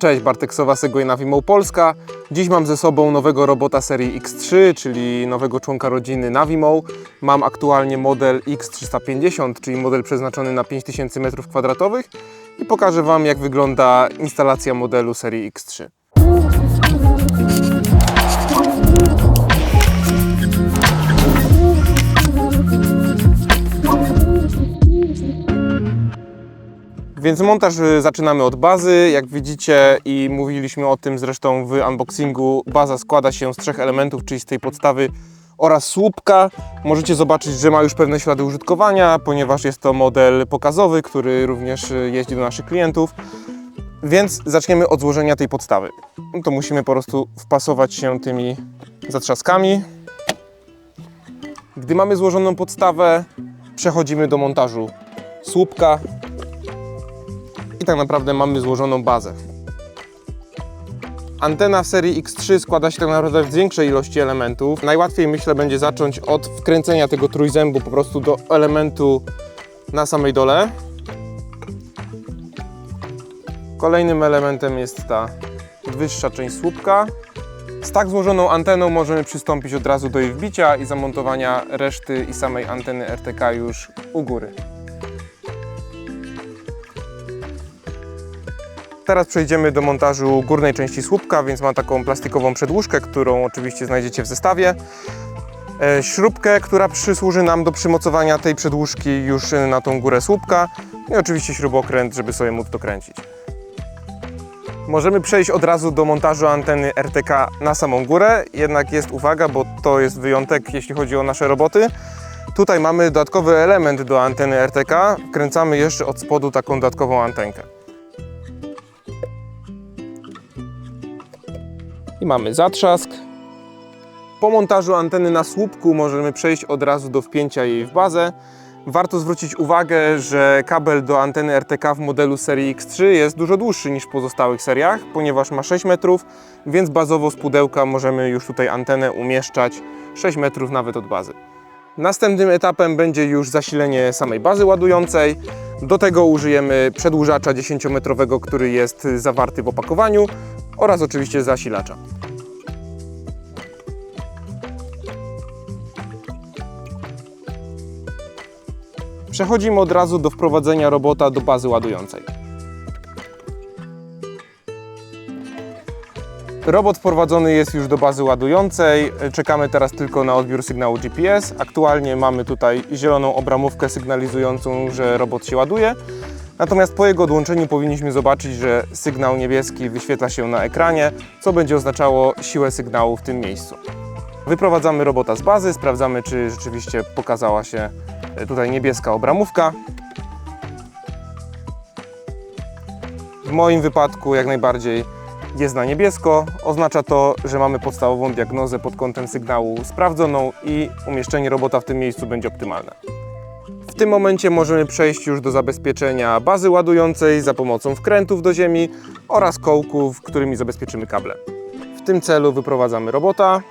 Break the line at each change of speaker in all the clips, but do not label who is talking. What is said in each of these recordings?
Cześć, Bartek Sowa, Segway Navimo Polska. Dziś mam ze sobą nowego robota serii X3, czyli nowego członka rodziny Navimo. Mam aktualnie model X350, czyli model przeznaczony na 5000 m2 i pokażę Wam jak wygląda instalacja modelu serii X3. Więc montaż y, zaczynamy od bazy. Jak widzicie i mówiliśmy o tym zresztą w unboxingu, baza składa się z trzech elementów, czyli z tej podstawy oraz słupka. Możecie zobaczyć, że ma już pewne ślady użytkowania, ponieważ jest to model pokazowy, który również y, jeździ do naszych klientów. Więc zaczniemy od złożenia tej podstawy. No to musimy po prostu wpasować się tymi zatrzaskami. Gdy mamy złożoną podstawę, przechodzimy do montażu słupka, i tak naprawdę mamy złożoną bazę. Antena w serii X3 składa się tak naprawdę z większej ilości elementów. Najłatwiej myślę będzie zacząć od wkręcenia tego trójzębu po prostu do elementu na samej dole. Kolejnym elementem jest ta wyższa część słupka. Z tak złożoną anteną możemy przystąpić od razu do jej wbicia i zamontowania reszty i samej anteny RTK już u góry. Teraz przejdziemy do montażu górnej części słupka, więc mam taką plastikową przedłużkę, którą oczywiście znajdziecie w zestawie. E, Śrubkę, która przysłuży nam do przymocowania tej przedłużki już e, na tą górę słupka. No I oczywiście śrubokręt, żeby sobie móc dokręcić. Możemy przejść od razu do montażu anteny RTK na samą górę, jednak jest uwaga, bo to jest wyjątek, jeśli chodzi o nasze roboty. Tutaj mamy dodatkowy element do anteny RTK. Wkręcamy jeszcze od spodu taką dodatkową antenkę. I mamy zatrzask. Po montażu anteny na słupku możemy przejść od razu do wpięcia jej w bazę. Warto zwrócić uwagę, że kabel do anteny RTK w modelu serii X3 jest dużo dłuższy niż w pozostałych seriach, ponieważ ma 6 metrów, więc bazowo z pudełka możemy już tutaj antenę umieszczać 6 metrów nawet od bazy. Następnym etapem będzie już zasilenie samej bazy ładującej. Do tego użyjemy przedłużacza 10-metrowego, który jest zawarty w opakowaniu oraz oczywiście zasilacza. Przechodzimy od razu do wprowadzenia robota do bazy ładującej. Robot wprowadzony jest już do bazy ładującej. Czekamy teraz tylko na odbiór sygnału GPS. Aktualnie mamy tutaj zieloną obramówkę sygnalizującą, że robot się ładuje. Natomiast po jego odłączeniu powinniśmy zobaczyć, że sygnał niebieski wyświetla się na ekranie, co będzie oznaczało siłę sygnału w tym miejscu. Wyprowadzamy robota z bazy, sprawdzamy, czy rzeczywiście pokazała się e, tutaj niebieska obramówka. W moim wypadku jak najbardziej jest na niebiesko. Oznacza to, że mamy podstawową diagnozę pod kątem sygnału sprawdzoną i umieszczenie robota w tym miejscu będzie optymalne. Tym momencie możemy przejść już do zabezpieczenia bazy ładującej za pomocą wkrętów do ziemi oraz kołków, którymi zabezpieczymy kable. W tym celu wyprowadzamy robota.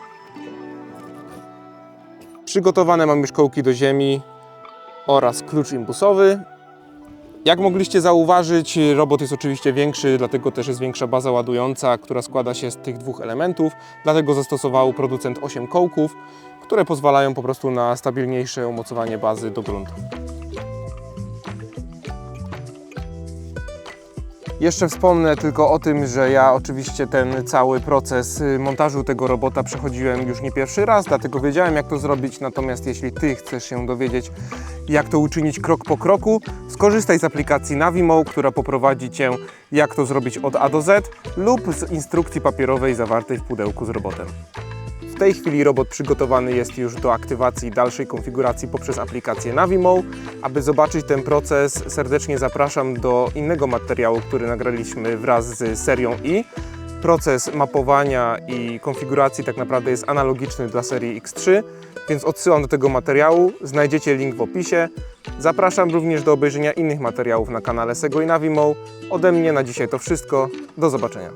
Przygotowane mam już kołki do ziemi oraz klucz impusowy. Jak mogliście zauważyć, robot jest oczywiście większy, dlatego też jest większa baza ładująca, która składa się z tych dwóch elementów. Dlatego zastosował producent 8 kołków, które pozwalają po prostu na stabilniejsze umocowanie bazy do gruntu. Jeszcze wspomnę tylko o tym, że ja oczywiście ten cały proces y, montażu tego robota przechodziłem już nie pierwszy raz, dlatego wiedziałem jak to zrobić. Natomiast jeśli Ty chcesz się dowiedzieć, jak to uczynić krok po kroku, skorzystaj z aplikacji Navimo, która poprowadzi Cię, jak to zrobić od A do Z, lub z instrukcji papierowej zawartej w pudełku z robotem. W tej chwili robot przygotowany jest już do aktywacji i dalszej konfiguracji poprzez aplikację Navimo. Aby zobaczyć ten proces, serdecznie zapraszam do innego materiału, który nagraliśmy wraz z serią I. Proces mapowania i konfiguracji tak naprawdę jest analogiczny dla serii X3, więc odsyłam do tego materiału. Znajdziecie link w opisie. Zapraszam również do obejrzenia innych materiałów na kanale Segway Navimo. Ode mnie na dzisiaj to wszystko. Do zobaczenia.